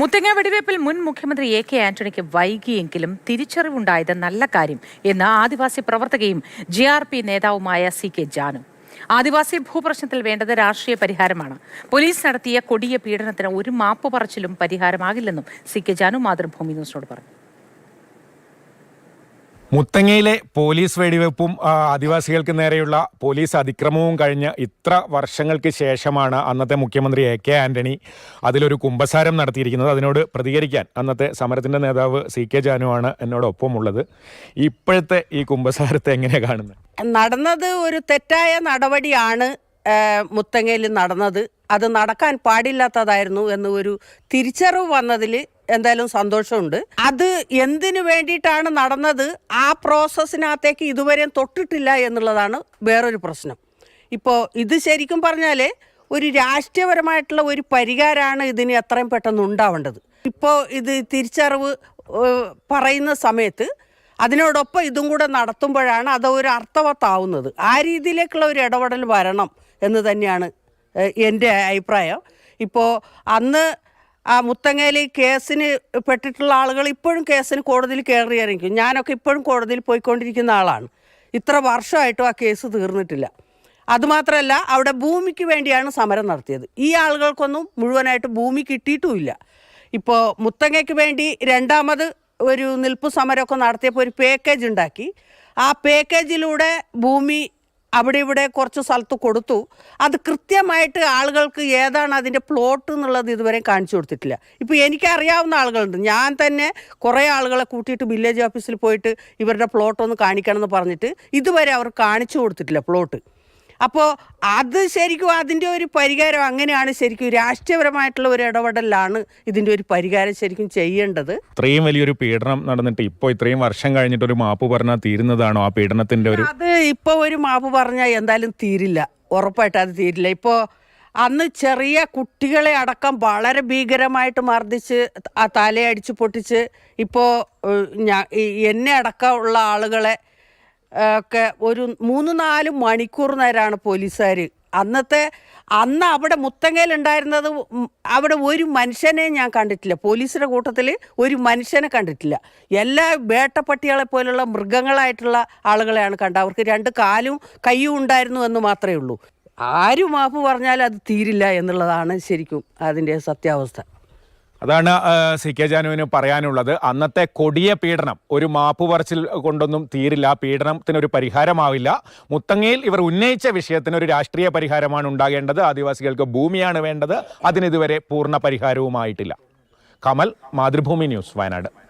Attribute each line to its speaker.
Speaker 1: മുത്തങ്ങ വെടിവയ്പിൽ മുൻ മുഖ്യമന്ത്രി A K ആന്റണിക്ക് വൈകിയെങ്കിലും തിരിച്ചറിവുണ്ടായത് നല്ല കാര്യം എന്ന് ആദിവാസി പ്രവർത്തകയും ജെ ആർ പി നേതാവുമായ സി കെ ജാനു. ആദിവാസി ഭൂപ്രശ്നത്തിൽ വേണ്ടത് രാഷ്ട്രീയ പരിഹാരമാണ്. പോലീസ് നടത്തിയ കൊടിയ പീഡനത്തിന് ഒരു മാപ്പ് പറച്ചിലും പരിഹാരമാകില്ലെന്നും സി കെ ജാനു മാതൃഭൂമി ന്യൂസിനോട് പറഞ്ഞു.
Speaker 2: മുത്തങ്ങയിലെ പോലീസ് വെടിവെപ്പും ആദിവാസികൾക്ക് നേരെയുള്ള പോലീസ് അതിക്രമവും കഴിഞ്ഞ് ഇത്ര വർഷങ്ങൾക്ക് ശേഷമാണ് അന്നത്തെ മുഖ്യമന്ത്രി എ കെ ആന്റണി അതിലൊരു കുമ്പസാരം നടത്തിയിരിക്കുന്നത്. അതിനോട് പ്രതികരിക്കാൻ അന്നത്തെ സമരത്തിന്റെ നേതാവ് സി കെ ജാനുവാണ് എന്നോടൊപ്പം ഉള്ളത് ഇപ്പോഴത്തെ ഈ കുമ്പസാരത്തെ എങ്ങനെയാണ് കാണുന്നത്?
Speaker 3: നടന്നത് ഒരു തെറ്റായ നടപടിയാണ് മുത്തങ്ങയിൽ നടന്നത്. അത് നടക്കാൻ പാടില്ലാത്തതായിരുന്നു എന്ന് ഒരു തിരിച്ചറിവ് വന്നതിൽ എന്തായാലും സന്തോഷമുണ്ട്. അത് എന്തിനു വേണ്ടിയിട്ടാണ് നടന്നത്? ആ പ്രോസസ്സിനകത്തേക്ക് ഇതുവരെയും തൊട്ടിട്ടില്ല എന്നുള്ളതാണ് വേറൊരു പ്രശ്നം. ഇപ്പോൾ ഇത് ശരിക്കും പറഞ്ഞാൽ ഒരു രാഷ്ട്രീയപരമായിട്ടുള്ള ഒരു പരിഹാരമാണ് ഇതിന് എത്രയും പെട്ടെന്ന് ഉണ്ടാവേണ്ടത്. ഇപ്പോൾ ഇത് തിരിച്ചറിവ് പറയുന്ന സമയത്ത് അതിനോടൊപ്പം ഇതും കൂടെ നടത്തുമ്പോഴാണ് അത് ഒരു അർത്ഥവത്താവുന്നത്. ആ രീതിയിലേക്കുള്ള ഒരു ഇടപെടൽ വരണം എന്ന് തന്നെയാണ് എന്റെ അഭിപ്രായം. ഇപ്പോൾ അന്ന് ആ മുത്തങ്ങയിൽ കേസിന് പെട്ടിട്ടുള്ള ആളുകൾ ഇപ്പോഴും കേസിന് കോടതിയിൽ കയറി ഇറങ്ങിക്കും ഞാനൊക്കെ ഇപ്പോഴും കോടതിയിൽ പോയിക്കൊണ്ടിരിക്കുന്ന ആളാണ്. ഇത്ര വർഷമായിട്ടും ആ കേസ് തീർന്നിട്ടില്ല. അതുമാത്രമല്ല അവിടെ ഭൂമിക്ക് വേണ്ടിയാണ് സമരം നടത്തിയത്. ഈ ആളുകൾക്കൊന്നും മുഴുവനായിട്ട് ഭൂമി കിട്ടിയിട്ടുമില്ല. ഇപ്പോൾ മുത്തങ്ങയ്ക്ക് വേണ്ടി രണ്ടാമത് ഒരു നിൽപ്പ് സമരമൊക്കെ നടത്തിയപ്പോൾ ഒരു പാക്കേജ് ഉണ്ടാക്കി. ആ പാക്കേജിലൂടെ ഭൂമി അവിടെ ഇവിടെ കുറച്ച് സ്ഥലത്ത് കൊടുത്തു. അത് കൃത്യമായിട്ട് ആളുകൾക്ക് ഏതാണ് അതിന്റെ പ്ലോട്ട് എന്നുള്ളത് ഇതുവരെ കാണിച്ചു കൊടുത്തിട്ടില്ല. ഇപ്പോൾ എനിക്കറിയാവുന്ന ആളുകളുണ്ട്. ഞാൻ തന്നെ കുറേ ആളുകളെ കൂട്ടിയിട്ട് വില്ലേജ് ഓഫീസിൽ പോയിട്ട് ഇവരുടെ പ്ലോട്ടൊന്ന് കാണിക്കണം എന്ന് പറഞ്ഞിട്ട് ഇതുവരെ അവർ കാണിച്ചു കൊടുത്തിട്ടില്ല പ്ലോട്ട് അപ്പോൾ അത് ശരിക്കും അതിന്റെ ഒരു പരിഹാരം അങ്ങനെയാണ് ശരിക്കും രാഷ്ട്രീയപരമായിട്ടുള്ള ഒരു ഇടപെടലാണ് ഇതിന്റെ ഒരു പരിഹാരം ശരിക്കും ചെയ്യേണ്ടത്.
Speaker 2: ഇത്രയും വലിയൊരു പീഡനം നടന്നിട്ട് ഇപ്പോൾ ഇത്രയും വർഷം കഴിഞ്ഞിട്ട് ഒരു മാപ്പ് പറഞ്ഞാൽ തീരുന്നതാണോ ആ പീഡനത്തിന്റെ ഒരു
Speaker 3: അത് ഇപ്പോൾ ഒരു മാപ്പ് പറഞ്ഞാൽ എന്തായാലും തീരില്ല. ഉറപ്പായിട്ട് അത് തീരില്ല. ഇപ്പോൾ അന്ന് ചെറിയ കുട്ടികളെ അടക്കം വളരെ ഭീകരമായിട്ട് മർദ്ദിച്ച് ആ തലയടിച്ച് പൊട്ടിച്ച് ഇപ്പോൾ എന്നെ അടക്കമുള്ള ആളുകളെ ഒക്കെ ഒരു മൂന്ന് നാല് മണിക്കൂർ നേരമാണ് പോലീസുകാർ അന്നത്തെ അന്ന് അവിടെ മുത്തങ്ങയിലുണ്ടായിരുന്നത് അവിടെ ഒരു മനുഷ്യനെ ഞാൻ കണ്ടിട്ടില്ല. പോലീസിന്റെ കൂട്ടത്തിൽ ഒരു മനുഷ്യനെ കണ്ടിട്ടില്ല. എല്ലാ വേട്ടപ്പട്ടികളെ പോലുള്ള മൃഗങ്ങളായിട്ടുള്ള ആളുകളെയാണ് കണ്ടത്. അവർക്ക് രണ്ട് കാലും കൈയും ഉണ്ടായിരുന്നു എന്ന് മാത്രമേ ഉള്ളൂ. ആരും മാപ്പ് പറഞ്ഞാൽ അത് തീരില്ല എന്നുള്ളതാണ് ശരിക്കും അതിന്റെ സത്യാവസ്ഥ.
Speaker 2: അതാണ് സി കെ ജാനുവിന് പറയാനുള്ളത്. അന്നത്തെ കൊടിയ പീഡനം ഒരു മാപ്പ് പറച്ചിൽ കൊണ്ടൊന്നും തീരില്ല. പീഡനത്തിനൊരു പരിഹാരമാവില്ല. മുത്തങ്ങയിൽ ഇവർ ഉന്നയിച്ച വിഷയത്തിന് ഒരു രാഷ്ട്രീയ പരിഹാരമാണ് ഉണ്ടാകേണ്ടത്. ആദിവാസികൾക്ക് ഭൂമിയാണ് വേണ്ടത്. അതിനിതുവരെ പൂർണ പരിഹാരവുമായിട്ടില്ല. കമൽ മാതൃഭൂമി ന്യൂസ് വയനാട്.